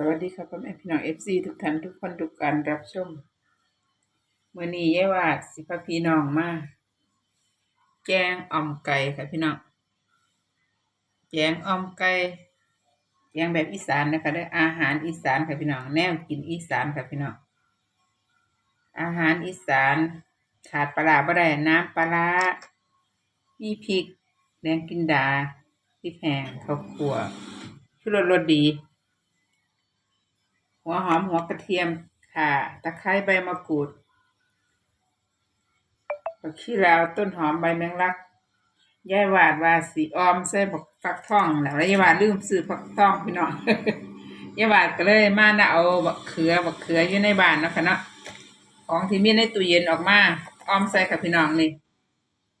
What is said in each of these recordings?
สวัสดีครับพ่อแม่พี่น้องเอฟซีทุกท่านทุกคนทุกการรับชมเมื้อนี้ยายวาดสิพพี่น้องมาแกงอ่อมไก่ค่ะพี่น้องแกงอ่อมไก่แกงแบบอีสานนะคะได้อาหารอีสานค่ะพี่น้องแนวกินอีสานค่ะพี่น้องอาหารอีสานขาดปลาบ่ได้น้ำปลามีพริกแดงกินดาพริกแห้งข้าวคั่วชูรสรสดี หัวหอมหัวกระเทียมข่าตะไคร้ใบมะกรูดผักขี้ลาวต้นหอมใบแมงลักยายวาดว่าสีออมใส่บักฟักทองแล้วยายวาดลืมซื้อฟักทองพี่น้องยายวาดก็เลยมานะเอาบักเขือบักเขืออยู่ในบ้านเนาะค่ะเนาะของที่มีในตู้เย็นออกมาออมใส่ค่ะพี่น้องนี่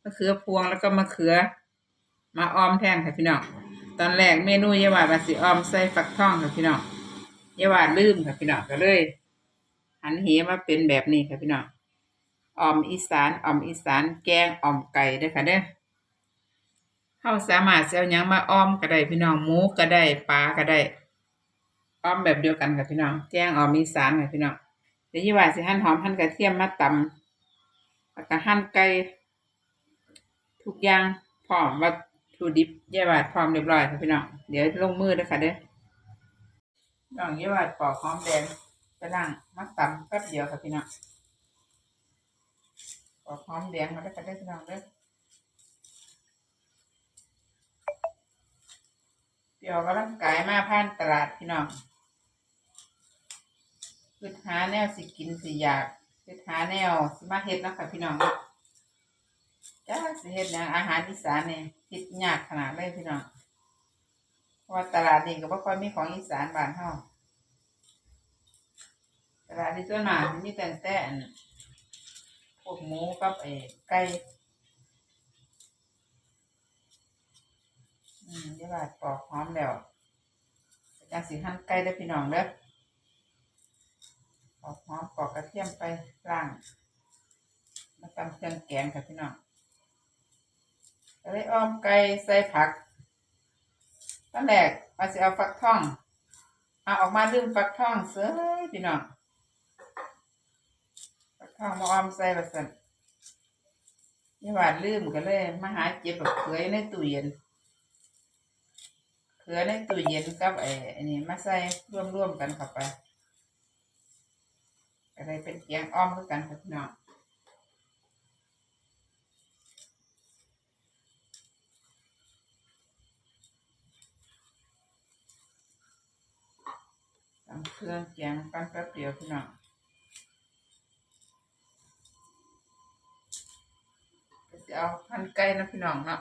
มะเขือพวงแล้วก็มะเขือ มาออมแทนค่ะพี่น้องตอนแรกเมนูยายวาดว่าสีออมใส่ฟักทองค่ะพี่น้อง อย่าว่าลืมค่ะพี่น้องก็เลยหันเหมาเป็นแบบนี้ค่ะพี่น้องออมอีสานออมอีสานแกงออมไก่เด้ค่ะเด้อเฮาสามารถเอายังมาออมก็ได้พี่น้องหมูก็ได้ปลาก็ได้ออมแบบเดียวกันค่ะพี่น้องแกงออมอีสานค่ะพี่น้องเดี๋ยวยี่ว่าสิหั่นหอมหั่นกระเทียมมาตำแล้วก็หั่นไก่ทุกอย่างพร้อมวัตถุดิบยี่ว่าพร้อมเรียบร้อยค่ะพี่น้องเดี๋ยวลงมือเด้ค่ะเด้อ น้องเยาวัดปอกหอมแดงไปล่งมาตำแป๊บเดียวค่ะพี่น้องปอกหอมแดงมาได้วก็ได้พี่น้องเด้อเดี๋ยวกำลังกายมาผ่านตลาดพี่น้องคือหาแนวสิกินสิอยากคือหาแนวสิมาเฮ็ดนะค่ะพี่น้องจ้าสิเฮ็ดหยังอาหารอีสานเนี่ยเฮ็ดยากขนาดเลยพี่น้อง ว่าตลาดนี้ก็บ่ค่อยมีของอีสานบ้านเฮาตลาดนี้ส่วนมากมีแต่แต่นพวกหมูกับไอ้ไก่อืมเดี๋ยวบาดปอกหอมแล้วจังสิหั่นไก่ได้พี่น้องเด้อปอกหอมปอกกระเทียมไปล้างมาตำเครื่องแกงค่ะพี่น้องก็เลยอ้อมไก่ใส่ผัก ตอนแรกว่าสิเอาฟักทองเอาออกมาลืมฟักทองเสือพี่น้องฟักทองมาออมใส่ประสันนี่หวานลืมก็เลยมาหาเจ็บแบบเขืออยู่ในตู้เย็นเขือในตู้เย็นกับไอ้อันนี้มาใส่ร่วมๆกันเข้าไปก็เลยเป็นแกงอ้อมด้วยกันพี่น้อง ตำเครื่องแกงกันแป๊บเดียวพี่น้องจะเอาหั่นไก่นะพี่น้องเนาะ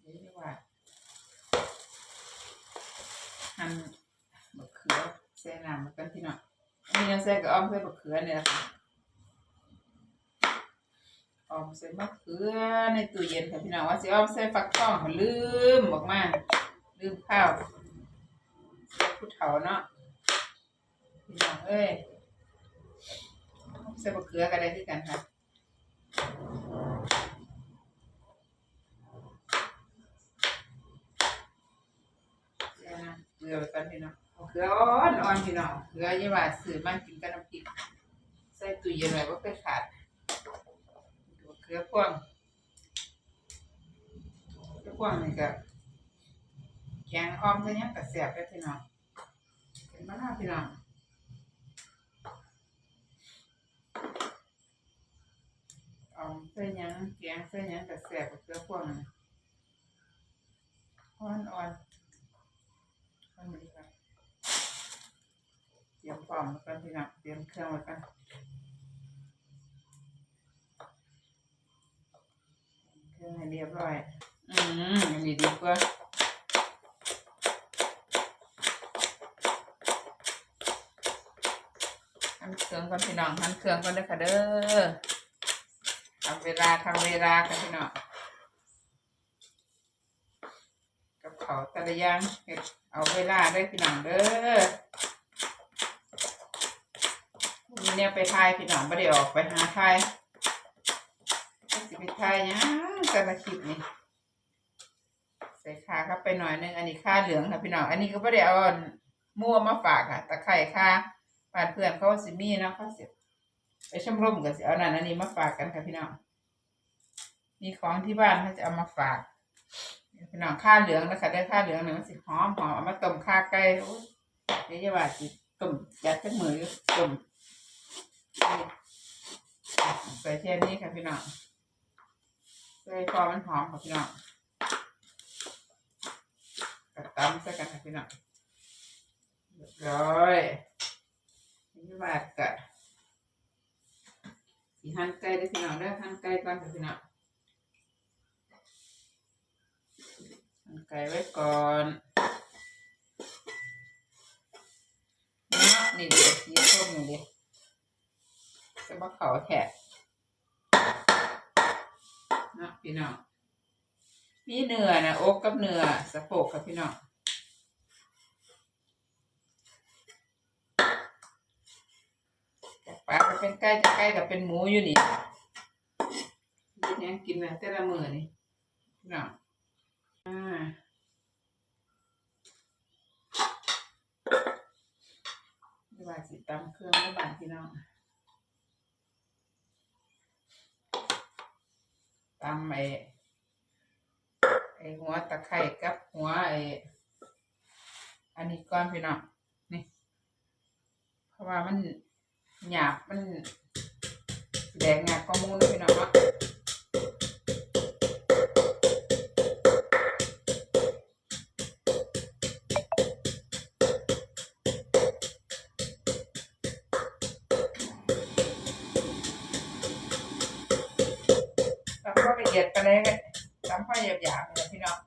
เดี๋ยวจะว่าหั่นมะเขือใส่น้ำมากันพี่น้องอันนี้ใส่กับอ้อมใส่มะเขือเนี่ยนะคะ อ้อมใส่มะเขือในตู้เย็นค่ะพี่น้องว่าสิอ้อมใส่ฟักทองมันลืมออกมาลืมข้าวผู้เฒ่าเนาะพี่น้องเอ้ยใส่บะเขือกันได้ที่กันค่ะเดี๋ยนะเกลือไปกันพี่น้องเอาเกลืออ่อนอ่อนพี่น้องเกลือยี่ว่าซื้อมากินกับน้ำพริกใส่ตู้เย็นไว้ว่าไปขาด ขือพวงเขือพวงนี่ก็แกงอ้อมใส่หยังกับแซ่บเลยพี่น้องเป็นมะนาวพี่น้องออมใส่หยังแกงใส่หยังกับแซ่บกับเกลือพวกนั้นอ่อนอ่อนอันนี้ครับเตรียมพร้อมแล้วกันพี่น้องเตรียมเครื่องไว้กัน งให้เรียบร้อย อืมอันนี้ดีกว่าหั่นเครื่องก่อนพี่น้องหั่นเครื่องก่อนเด้อค่ะเด้อทำเวลาทำเวลาค่ะพี่น้องกับเขาแต่ละอย่างเฮ็ดเอาเวลาได้พี่น้องเด้อมีเนี่ยไปทายพี่น้องไม่ได้ออกไปหาทาย ก็สิไปทายหยังแต่ละคลิปนี่ใส่ข่าเข้าไปหน่อยนึงอันนี้ข่าเหลืองค่ะพี่น้องอันนี้ก็ไม่ได้เอามั่วมาฝากค่ะตะไคร่ข่าบ้านเพื่อนเขาสิมีเนาะเขาเสิไปชมรมกันสิเอานั่นอันนี้มาฝากกันค่ะพี่น้องมีของที่บ้านเขาจะเอามาฝากพี่น้องข่าเหลืองนะคะได้ข่าเหลืองหนึ่งมันสิหอมหอมเอามาต้มข่าไก่โอ้ยเดี๋ยวจะว่าสิต้มยัดจักมือต้มใส่แค่นี้ค่ะพี่น้อง ใส่พอมันหอมค่ะพี่น้องกระตำใส่กันค่ะพี่น้องเรียบร้อยนี่บากะสีหั่นไก่เด้พี่น้องด้หั่นไก่ก่อนค่ะพี่น้องหั่นไก่ไว้ก่อนนี่เดี๋ยวสีส้มนี่เดี๋ยวจะมาเขาแขก เนาะพี่น้องมีเนื้อนะอกกับเนื้อสะโพกครับพี่น้องปลาก็เป็นไก่จากไก่ก็เป็นหมูอยู่นี่กินยังกินนะแต่ละมือนี่พี่น้องอ่าไม่ว่าสิตำเครื่องไม่บานพี่น้องำไอ้ไอหัวตะไคร่กับหัวไออันนี้ก้อนพี่น้องนี่เพราะว่ามันหยาบมันแดงหยาก็มูนพี่น้องเนาะ เอียดไปเลยตำข้าวหยาบๆเนี่ยพี่น้อง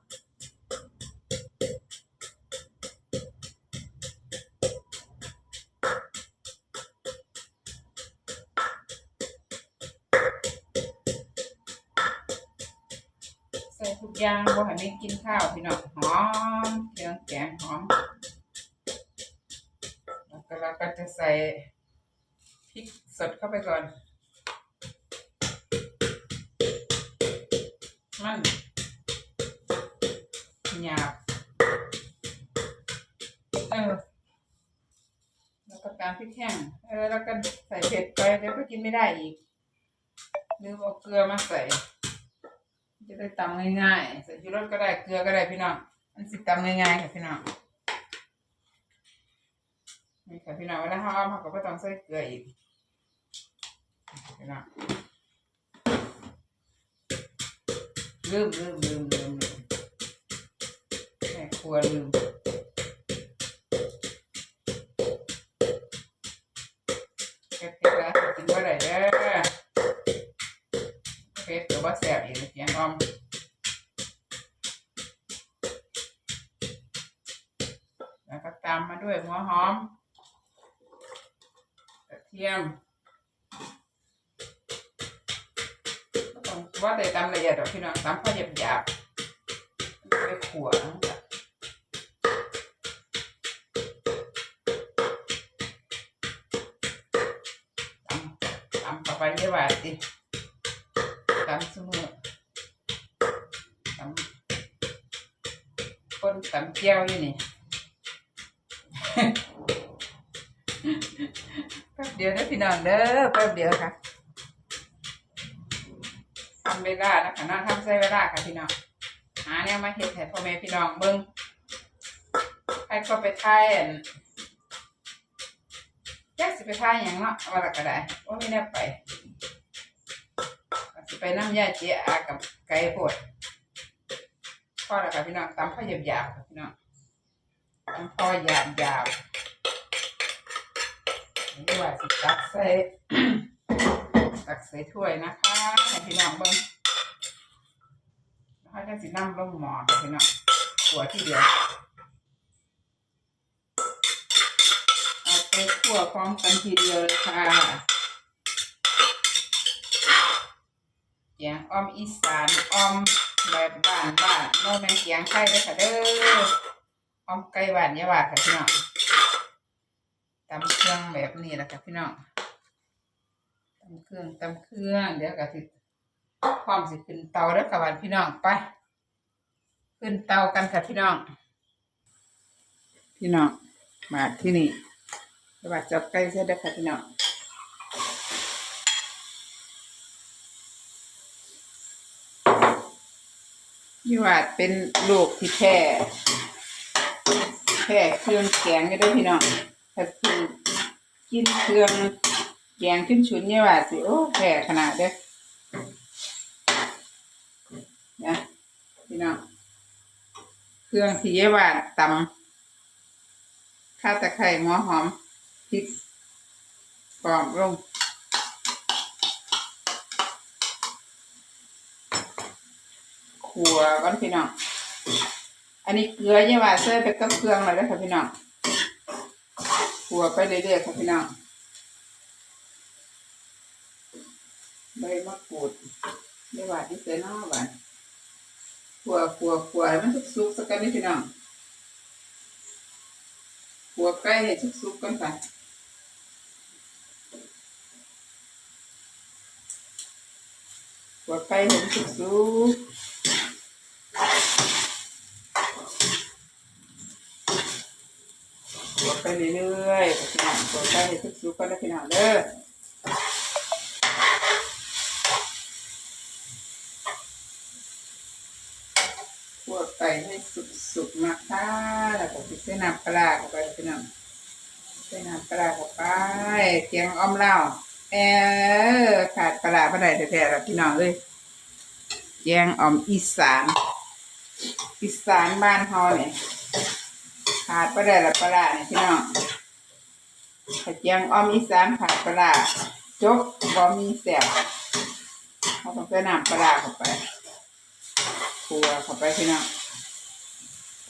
ใส่ทุกอย่างบ่ให้ไม่กินข้าวพี่น้องหอมเครื่องแกงหอมแล้วก็เราก็จะใส่พริกสดเข้าไปก่อน มันหยาบเออแล้วก็ตามพริกแห้งเออแล้วก็ใส่เผ็ดไปเดี๋ยวก็กินไม่ได้อีกหรือเอาเกลือมาใส่ จะได้ตำง่ายๆใส่ชูรสก็ได้เกลือก็ได้พี่น้องมันสิตำง่ายๆค่ะพี่น้องนี่ค่ะพี่น้องเวลาเขาเอามาก็ต้องใส่เกลืออีกพี่น้อง ลืมลืมลืมลืมลืมแม่ครัวลืมเผ็ดๆแล้วกินว่าไรเด้อเฟซหรือว่าแสบอีกเสียงออมแล้วก็ตามมาด้วยหัวหอมกระเทียม ว่าได้ตำละเอียดหรอกพี่น้องตำพอหยาบหยาบไปขวนะตำตำไปเยอะว่าสิตำเสมอตำคนตำเจียวอยู่นี่แป๊บเดียวนะพี่น้องเด้อแป๊บเดียวค่ะำเวลานะคะน้องทำใช้เวลาค่ะพี่น้องหาเนี่ยมาเห็ดให้พ่อแม่พี่น้องเบิ้งใครก็ไปทายอันแยกสิไปทายอย่างเนาะว่าละก็ได้ว่าไม่ได้ไปสิไปน้ำยาเจียอากับไก่โพดพ่อล้วค่ะพี่น้องตำพ่อหยาบหยาบพี่น้องตำพ่อหยาบหยาบนี่ว่าสิตักใส่ ตักใส่ถ้วยนะคะให้พี่น้องเบิ่งแล้วก็สินั่งลงหม้อค่ะพี่น้องขัวที่เดียวเอาไปขั่วพร้อมกันทีเดียวเลยค่ะเกียงอ้อมอีสานอ้อมแบบบ้านบ้านโนแมนเกียงไข่เด้ค่ะเด้ออ้อมไก่บ้านยาบาดค่ะพี่น้องตำเครื่องแบบนี้แหละค่ะพี่น้อง ตำเครื่องตำเครื่อง เดี๋ยวก็สิความสิขึ้นเตาเด้อค่ะบ้านพี่น้องไป ขึ้นเตากันค่ะพี่น้อง พี่น้องมาที่นี่สวัสดีจับไก่เสร็จแล้วค่ะพี่น้องยี่วาดเป็นลูกที่แพ้แพ้เครื่องแกงก็ได้พี่น้องถ้าคือกินเครื่อง แกงขึ้นฉุนยี่หวาสิโอ้แพ้ขนาดเด้อนะพี่น้องเครื่องที่ยี่าตำข้าวตะไคร้หัวหอมพริกกรอบลงขัวก่อนพี่น้องอันนี้เกลือยี่หว่าใส่ไปกับเครื่องเลยนะคะพี่น้องขัวไปเรื่อยๆค่ะพี่น้อง ใบมะกรูดยี่หว่าที่เสนอบ้านขัวขัวขัวให้มันสุกๆสักกันนี่พี่น้องขัวไก่ให้สุกๆก่อนค่ะขัวไก่ให้มันสุกๆตัวไปเรื่อยๆพี่น้องตัวไปให้สุกๆก็ได้พี่น้องเด้อตัวไป ให้สุกๆนะคะแล้วก็ติดเส้นน้ำปลาเข้าไปพี่น้องเส้นน้ำปลาเข้าไปเกียงอ้อมเหล้าเออขาดปลาไม่ได้แท้ๆแล้วพี่น้องเลยแกงอ่อมอีสานอีสานบ้านเฮาเนี่ยขาดไปได้ละปลาเนี่ยพี่น้องข้าวเจียงอ้อมอีสานขาดปลาจกบ่มีแสบเขาต้องใส่น้ำปลาเข้าไปขัวเข้าไปพี่น้อง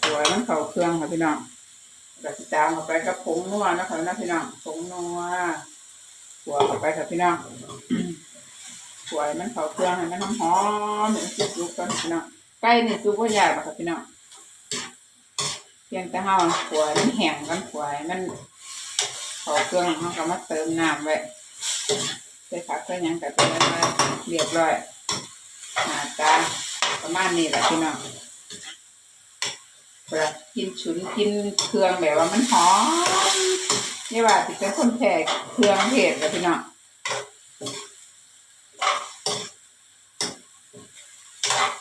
ขัวมันเข้าเครื่องค่ะพี่น้องกระสิตามเข้าไปกับผงนัวนะคะนะพี่น้องผงนัวขัวเข้าไปค่ะพี่น้องขัวมันเข้าเครื่องให้มันหอมๆให้มันสุกๆก่อนพี่น้องไก่นี่สุกบ่ยากหรอกค่ะพี่น้องเพียงแต่เฮาขวายมันแห้งกันขวยมันเขอเครื่องเฮาก็มาเติมน้ำไว้ใส่ผักใส่ยังก็เป็นมาเรียบร้อยหน้าตาประมาณนี้แหละพี่น้อง เวลากินฉุนกินเครื่องแบบว่ามันหอมนี่ว่าติดเป็นคนแพ้เครื่องเผ็ดแล้วพี่น้อง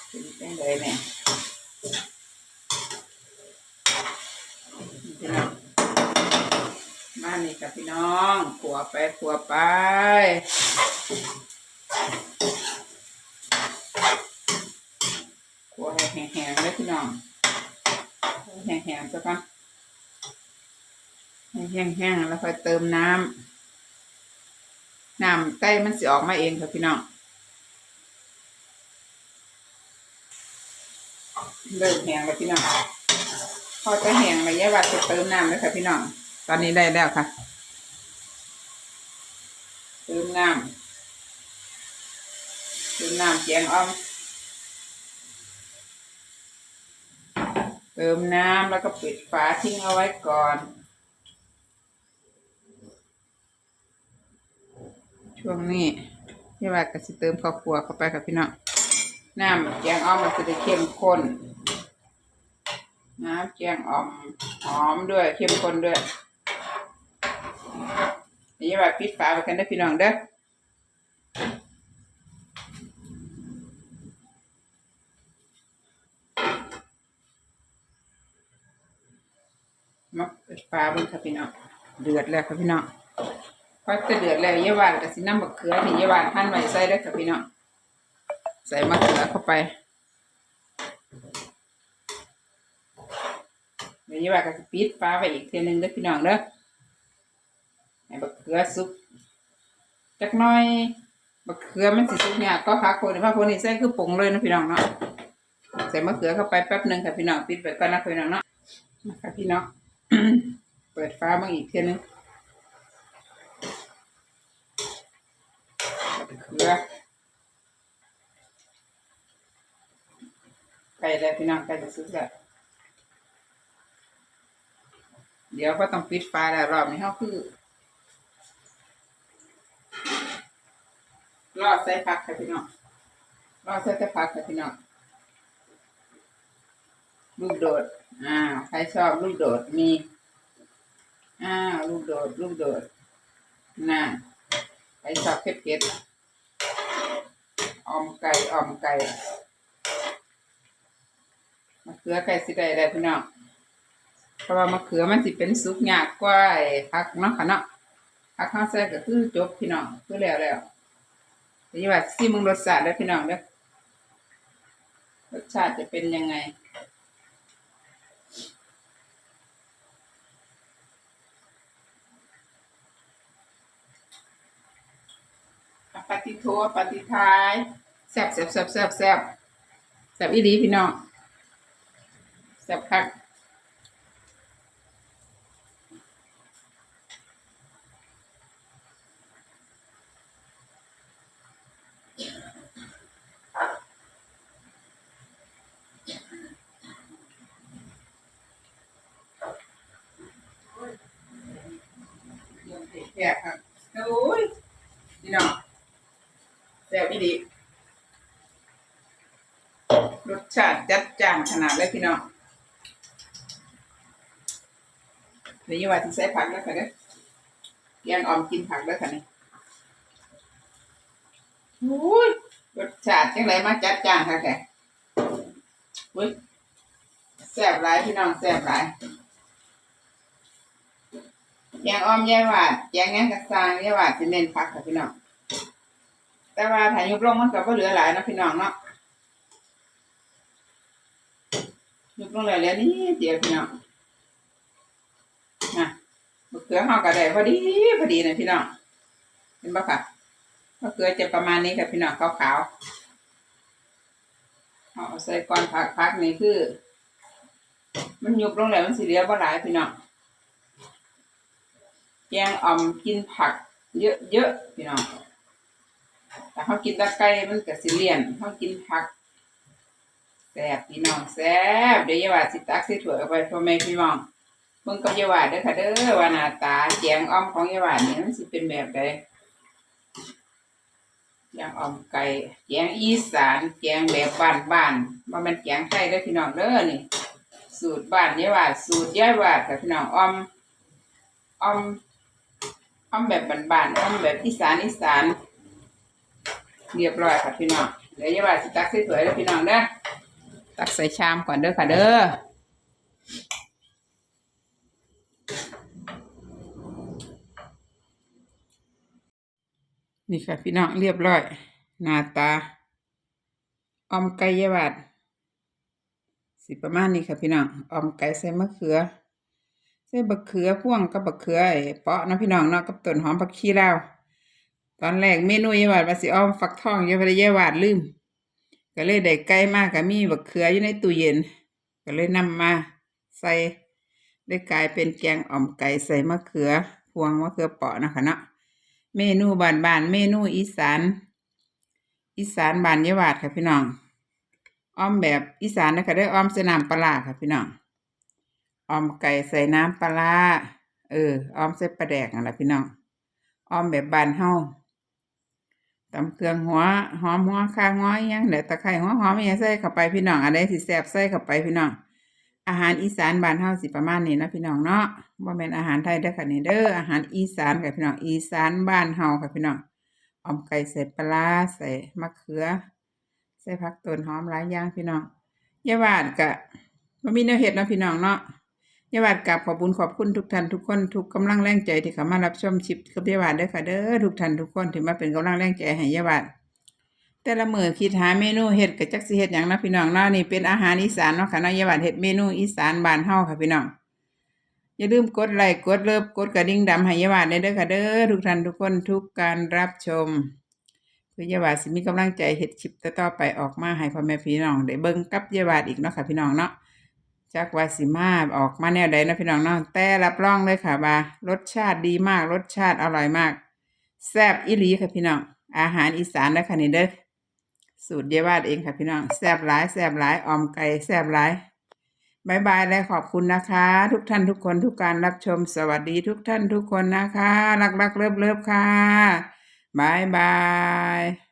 เป็นจังไดเนี่ยพี่น้องมานี่กับพี่น้องขัวไปขัวไปขัวให้แห้งๆเลยพี่น้อง แห้งๆซะก่อนให้แห้งๆแล้วค่อยเติมน้ำน้ำไก่มันสิออกมาเองค่ะพี่น้องเริ่มแห้งแล้วพี่น้องพอจะแห้งระยะว่าจะเติมน้ำเลยค่ะพี่น้องตอนนี้ได้แล้วค่ะ เติมน้ำเติมน้ำแกงอ่อม เติมน้ำแล้วก็ปิดฝาทิ้งเอาไว้ก่อน ช่วงนี้ที่ว่าก็จะเติมข้าวคั่วเข้าไปค่ะพี่น้องน้ำแกงอ่อมมันจะได้เข้มข้นน้ำแกงอ่อมหอมด้วยเข้มข้นด้วยนี่ว่าปิดฝาไว้กันได้พี่น้องเด้อ ปิดฝาเบนค่ะพี่น้องเดือดแล้วค่ะพี่น้องพอจะเดือดแล้วเยาวานกับสิน้ำมะเขือนี่เยาวานหั่นไว้ใส่ได้ค่ะพี่น้องใส่มะเขือเข้าไปเดี๋ยวนี้ว่าก็จะปิดฟ้าไว้อีกเทียหนึงเด้อพี่น้องเด้อให้บักเขือสุกจักน่อยบักเขือมันสิสุกเนี่ยก็พักคนพักคนนี่ใส่คือปรุงเลยนะพี่น้องเนาะใส่มะเขือเข้าไปแป๊บหนึงค่ะพี่น้องปิดไว้ก่อนนะพี่น้องเนาะมาค่ะพี่น้อง เปิดฟ้ามาอีกเทียนึงบักเขือใกล้แล้วพี่น้องใกล้จะสุกแล้วเดี๋ยวก็ต้องปิดไฟแล้วรอบนี้เขาคือรอดใส่ผักค่ะพี่น้องรอดใส่แต่ผักค่ะพี่น้องลูกโดดอ้าใครชอบลูกโดดมี อ้าวลูกโดดลูกโดดน่ะใครชอบเผ็ดๆออมไก่ออมไก่มะเขือไก่สิได้ได้พี่น้องเพราะว่ามะเขือมันสิเป็นสุกยากกว่าไอ้ผักเนาะค่ะเนาะผักข้าวใส่ก็คือจบพี่น้องคือแล้วแล้วเดี๋ยวว่าซิมึงรสชาติแล้วพี่น้องเด้อรสชาติจะเป็นยังไง ปฏิโทปฏิทายแซบแซบแซบแซบแซบแซบอีดีพี่น้องแซบคักแซ่บครับโอ้ยพี่น้อง แซ่บอีดี รสชาติจัดจ้านขนาดเลยพี่น้องเดี๋ยวว่าที่ใส่ผักแล้วค่ะเด้อยังออมกินผักแล้วค่ะนี่โอ้ยรสชาติจังไรมาจัดจ้านค่ะแกอุ้ยแซ่บหลายพี่น้องแซ่บหลายแยงออมยายหวาดแยงงั้นกระซางยายหวาดจะเน้นผักค่ะพี่น้อง แต่ว่าถ้ายยุบลงมันก็บ่เหลือหลายนะพี่น้องเนาะ ยุบลงแล้วแล้วนี่เดียวพี่น้องนะมะเขือเฮาก็ได้พอดีพอดีนะพี่น้องเห็นบ่ค่ะมะเขือจะประมาณนี้ค่ะพี่น้องขาวๆเอาใส่ก่อนผักผักนี่คือ มันยุบลงแล้วมันสิเหลือบ่หลายพี่น้องแกงอ่อมกินผัก เยอะๆพี่น้องแต่เขากินตะไก่มันก็สิเลี่ยนเขากินผัก แซ่บพี่น้องแซ่บเดี๋ยวยาว่าสิตักสิถั่วยเอาไปพ่อแม่พี่น้องเบิ่งกับยาว่าเด้อค่ะเด้อว่าหน้าตาแกงอ่อมของยาว่านี่มันสิเป็นแบบใดแกงอ่อมไก่แกงอีสานแกงแบบบ้านๆบ่แม่นแกงไทยเด้อพี่น้องเด้อนี่ สูตรบ้านยาว่าสูตรยายว่าค่ะพี่น้องอ่อมอ่อมอ่อมแบบบ้านๆอ่อมแบบอีสานอีสานเรียบร้อยค่ะพี่น้องเดี๋ยวยาว่าสิตักส่ถ้วยแล้วพี่น้องเด้อ ตักใส่ชามก่อนเด้อค่ะเด้อนี่ค่ะพี่น้องเรียบร้อย หน้าตาออมไก่ยาบาดสิประมาณนี้ค่ะพี่น้องออมไก่ใส่มะเขือใส่บักเขือพ่วงกับบักเขือไอ้เปาะนะพี่น้องเนาะกับต้นหอมผักชีลาวตอนแรกเมนูยายวาดว่าสิออมฟักทองยาพได้ยายวาดลืม ก็เลยได้ไก่มากกับมีบักเขืออยู่ในตู้เย็น ก็เลยนำมาใส่ได้กลายเป็นแกงอ่อมไก่ใส่มะเขือ พวงมะเขือเปาะนะคะเนาะเมนูบานบานเมนูอีสาน อีสานบานยาวาดค่ะพี่น้องอ้อมแบบอีสานนะคะได้อ้อมสน้ำปลาค่ะพี่น้องอ้อมไก่ใส่น้ำปลาร้าเอออ้อมใส่ปลาแดกนั่นแหละพี่น้องอ้อมแบบบานเฮา ตำเครื่องหัวหอมหัวคาหัวอิหยังเดี๋ยวตะไคร้หัวหอมอิหยังใส่เข้าไปพี่น้องอะไรสิแซ่บใส่เข้าไปพี่น้องอาหารอีสานบ้านเฮาสิประมาณนี้นะพี่น้องเนาะบ่แม่นอาหารไทยเด้อค่ะนี่เด้ออาหารอีสานค่ะพี่น้องอีสานบ้านเฮาค่ะพี่น้องออมไก่ใส่ปลาใส่มะเขือ ใส่ผักต้นหอมหลายอย่างพี่น้องยายวาดกะบ่มีแนวเฮ็ดนะพี่น้องเนาะ ยายวาดกับขอบุญขอบคุณทุกท่านทุกคนทุกกำลังแรงใจที่เข้ามารับชมชิปกับยายวาดเด้ค่ะเด้อทุกท่านทุกคนที่มาเป็นกำลังแรงใจให้ยายวาดแต่ละมือคิดหาเมนูเฮ็ดก็จักสิเฮ็ดหยังนะพี่น้องเนาะนี่เป็นอาหารอีสานเนาะค่ะเนาะอย่าว่าเฮ็ดเมนูอีสานบานเฮาค่ะพี่น้องอย่าลืมกดไลค์กดเลิฟกดกระดิ่งดำให้ยาวาดได้เด้อค่ะเด้อทุกท่านทุกคนทุกการรับชมเพื่อยาวาดสิมีกำลังใจเฮ็ดคลิปต่อไปออกมาให้พ่อแม่พี่น้องได้เบิ่งกับยาวาดอีกเนาะค่ะพี่น้องเนาะ จักวาสิมาออกมาแนวใดนะพี่น้องเนาะแต่รับรองเลยค่ะว่ารสชาติดีมากรสชาติอร่อยมากแซ่บอีหลีค่ะพี่น้องอาหารอีสานเด้อค่ะนี่เด้อสูตรเยาวาดเองค่ะพี่น้องแซ่บหลายแซ่บหลายออมไก่แซ่บหลายบายบายและขอบคุณนะคะ ทุกท่านทุกคนทุกการรับชมสวัสดีทุกท่านทุกคนนะคะ รักรักเลิฟเลิฟค่ะบายบาย